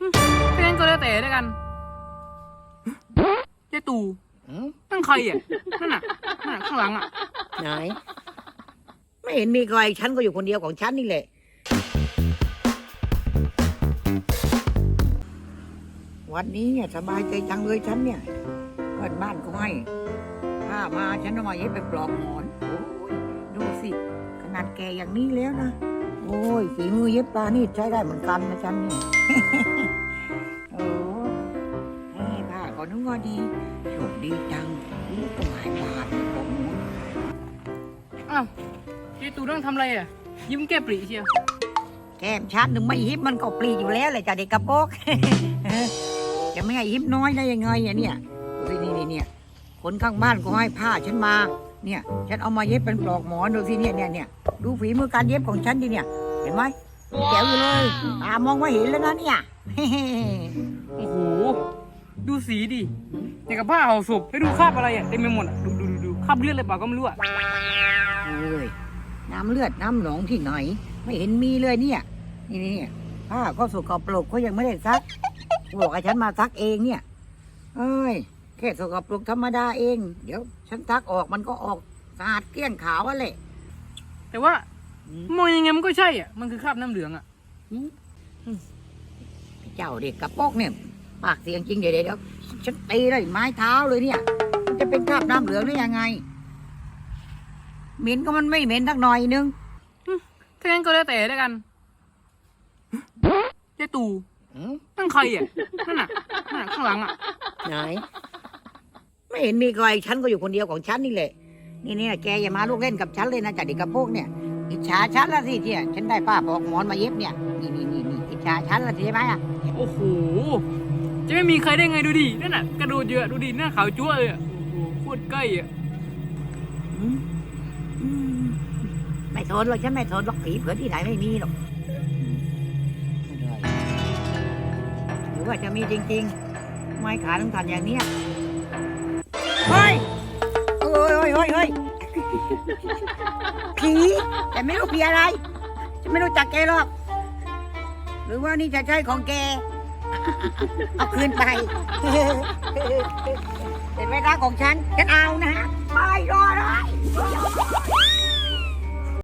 ถ้างั้นก็แล้วแต่แล้วกันเจ๊ตู่หืมนั่นใครอะนั่นน่ะนั่นน่ะข้างหลังอะ ไหน ไม่เห็นมีใครฉันก็อยู่คนเดียวของฉันนี่แหละ วันนี้เนี่ยสบายใจจังเลยฉันเนี่ยเพื่อนบ้านก็ให้ถ้ามาฉันเอามาเย็บไปปลอกหมอนโอ้ยดูสิ ขนาดแกอย่างนี้แล้วนะ โอ้ยฝีมือเย็บปลานี่ใช้ได้เหมือนกันนะฉันเนี่ย ว่าดีโชคดีจังรู้ก็หลายบาทเลยปลอกหมอนอ้าวเจ๊ตู่นั่งทำอะไรอะ ยิ้มแก้ปรีเชียวแก้มชัดหนึ่งไม่ฮิปมันก็ปลีอยู่แล้วเลยจ้ะเด็กกระโปกจะไม่ให้ฮิปน้อยได้ยังไงอะเนี่ยดูสินี่นี่เนี่ยคนข้างบ้านก็ให้ผ้าฉันมา เนี่ย ฉันเอามาเย็บเป็นปลอกหมอนดูสิเนี่ยเนี่ยเนี่ยดูฝีมือการเย็บของฉันดิเนี่ย เห็นไหมแจ๋วอยู่เลยตามองไม่เห็นแล้วนะเนี่ยโอ้โห ดูสีดิอย่างกับผ้าห่อศพให้ดูคราบอะไรอะเต็มไปหมดอะดูดูดูดูคราบเลือดอะไรเปล่าก็ไม่รู้อะเอ้ยน้ำเลือดน้ำหนองที่ไหน ไม่เห็นมีเลยเนี่ย นี่นี่เนี่ยผ้าก็สกปรกก็ยังไม่ได้ซักบอกให้ฉันมาซักเองเนี่ยเอ้ยแค่สกปรกธรรมดาเอง เดี๋ยว ฉันซักออกมันก็ออกสะอาดเกลี้ยงขาวอะแหละแต่ว่ามองยังไงมันก็ใช่อะมันคือคราบน้ำเหลืองอะเจ้าเด็กกระโปกเนี่ย ปากเสียงจริงเดี๋ยวเดี๋ยวเดี๋ยวฉันตีเลยไม้เท้าเลยเนี่ย มันจะเป็นคราบน้ำเหลืองได้ยังไง เหม็นก็มันไม่เหม็นทักหน่อยนึงถ้างั้นก็แล้วแต่แล้วกันเจ๊ตู่นั่นใครอะนั่นน่ะนั่นน่ะข้างหลังอะไหนไม่เห็นมีใครฉันก็อยู่คนเดียวของฉันนี่แหละนี่เนี่ยแกอย่ามาลูกเล่นกับฉันเลยนะจากเด็กกระโปงเนี่ยอิจฉาฉันละสิเนี่ยฉันได้ป้าปอกหมอนมาเย็บเนี่ยนี่นี่นี่นี่อิจฉาฉันละสิใช่ไหมอะโอ้โห จะไม่มีใครได้ไงดูดินั่นน่ะกระโดดเยอะดูดิหน้าขาวจั๊วเลยอะโอ้โหโคตรใกล้อะอืมอืมไม่ทนหรอกฉันไม่ทนหรอกผีเผือที่ไหนไม่มีหรอกหรือว่าจะมีจริงๆ ไม่ขาต้องทันอย่างเนี้ยเฮ้ยเฮ้ยเฮ้ยเฮ้ยเฮ้ยผีแต่ไม่รู้ผีอะไรฉันไม่รู้จักแกหรอก หรือว่านี่จะใช่ของแก เอาคืนไปเป็นเวลาของฉัน ฉันเอานะฮะไปรอเลย